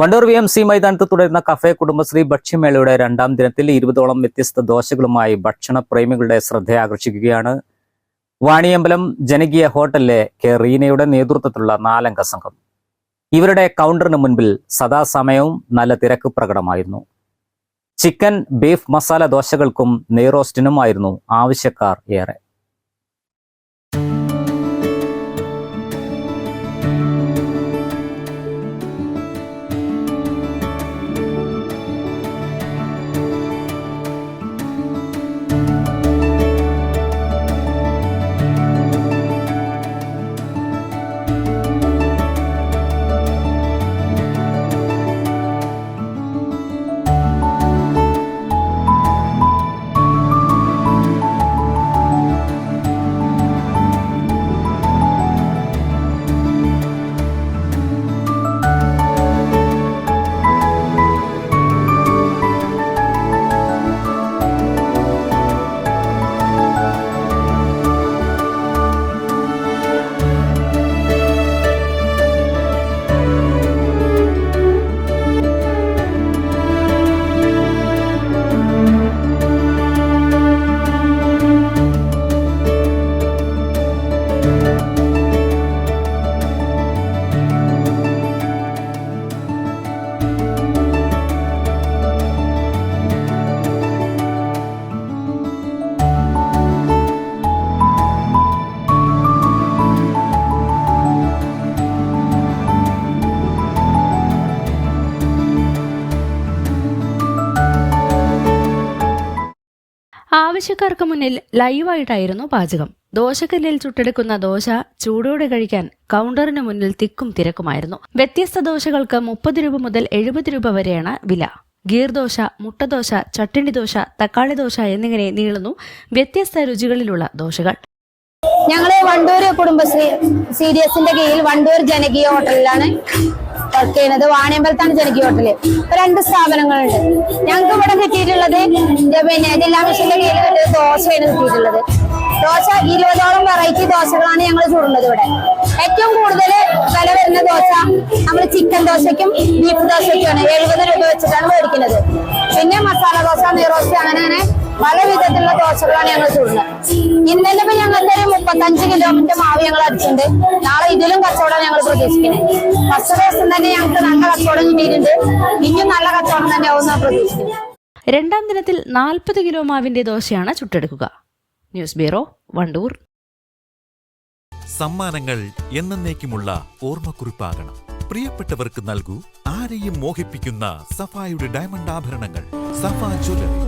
Wandoor V M C മൈതാനത്ത് തുടരുന്ന cafe Kudumbashree ഭക്ഷ്യമേളയുടെ രണ്ടാം ദിനത്തിൽ ഇരുപതോളം വ്യത്യസ്ത ദോശകളുമായി ഭക്ഷണ പ്രേമികളുടെ ശ്രദ്ധയാകർഷിക്കുകയാണ് വാണിയമ്പലം ജനകീയ ഹോട്ടലിലെ കെ റീനയുടെ നേതൃത്വത്തിലുള്ള നാലംഗ സംഘം. ഇവരുടെ കൗണ്ടറിന് മുൻപിൽ സദാസമയവും നല്ല തിരക്ക് പ്രകടമായിരുന്നു. ചിക്കൻ ബീഫ് മസാല ദോശകൾക്കും നെയ്റോസ്റ്റിനുമായിരുന്നു ആവശ്യക്കാർ ഏറെ. ആവശ്യക്കാർക്ക് മുന്നിൽ ലൈവായിട്ടായിരുന്നു പാചകം. ദോശക്കല്ലിൽ ചുട്ടെടുക്കുന്ന ദോശ ചൂടോടെ കഴിക്കാൻ കൗണ്ടറിന് മുന്നിൽ തിക്കും തിരക്കുമായിരുന്നു. വ്യത്യസ്ത ദോശകൾക്ക് മുപ്പത് രൂപ മുതൽ എഴുപത് രൂപ വരെയാണ് വില. ഗീർദോശ മുട്ടദോശ ചട്ടിണി ദോശ തക്കാളി ദോശ എന്നിങ്ങനെ നീളുന്നു വ്യത്യസ്ത രുചികളിലുള്ള ദോശകൾ. ഞങ്ങളെ വണ്ടൂർ കുടുംബശ്രീ സീരിയസിന്റെ കീഴിൽ വണ്ടൂർ ജനകീയ ഹോട്ടലിലാണ്. വർക്ക് ചെയ്യുന്നത് വാണിയമ്പലത്താണ് ജനകീയ ഹോട്ടൽ രണ്ട് സ്ഥാപനങ്ങളുണ്ട്. ഞങ്ങൾക്ക് ഇവിടെ കിട്ടിയിട്ടുള്ളത് പിന്നെ ജില്ലാ മിഷന്റെ കീഴിൽ കിട്ടിയത് ദോശയാണ് കിട്ടിയിട്ടുള്ളത്. ദോശ ഇരുപതോളം വെറൈറ്റി ദോശകളാണ് ഞങ്ങൾ ചൂടുള്ളത് ഇവിടെ. ഏറ്റവും കൂടുതൽ വില വരുന്ന ദോശ നമ്മൾ ചിക്കൻ ദോശയ്ക്കും ബീഫ് ദോശയ്ക്കുമാണ്. എഴുപത് രൂപ വെച്ചിട്ടാണ് മേടിക്കുന്നത്. പിന്നെ മസാല ദോശ നീറോസ്റ്റ് അങ്ങനെ അങ്ങനെ ദോശകളാണ് ഞങ്ങൾ ചൂടുന്നത് ഇന്നലെ ഇപ്പൊ ഞങ്ങൾക്ക് ഒരു മുപ്പത്തഞ്ച് കിലോമീറ്റർ മാവ് ഞങ്ങൾ അടിച്ചിട്ടുണ്ട്. നാളെ ഇതിലും കച്ചവടം ഞങ്ങൾ പ്രതീക്ഷിക്കുന്നത് ഫസ്റ്റ് ദിവസം തന്നെ ഞങ്ങൾക്ക് നല്ല കച്ചവടം കിട്ടിയിട്ടുണ്ട്. ഇനിയും നല്ല കച്ചവടം തന്നെ ആവും എന്നാണ് പ്രതീക്ഷിക്കുന്നത്. രണ്ടാം ദിനത്തിൽ നാൽപ്പത് കിലോ മാവിന്റെ ദോശയാണ് ചുട്ടെടുക്കുക. News bureau Wandoor. സമ്മാനങ്ങൾ എന്നേക്കുമുള്ള ഓർമ്മക്കുറിപ്പാകണം. പ്രിയപ്പെട്ടവർക്ക് നൽകൂ ആരെയും മോഹിപ്പിക്കുന്ന സഫായുടെ ഡയമണ്ട് ആഭരണങ്ങൾ. സഫ ജ്വല്ലറി.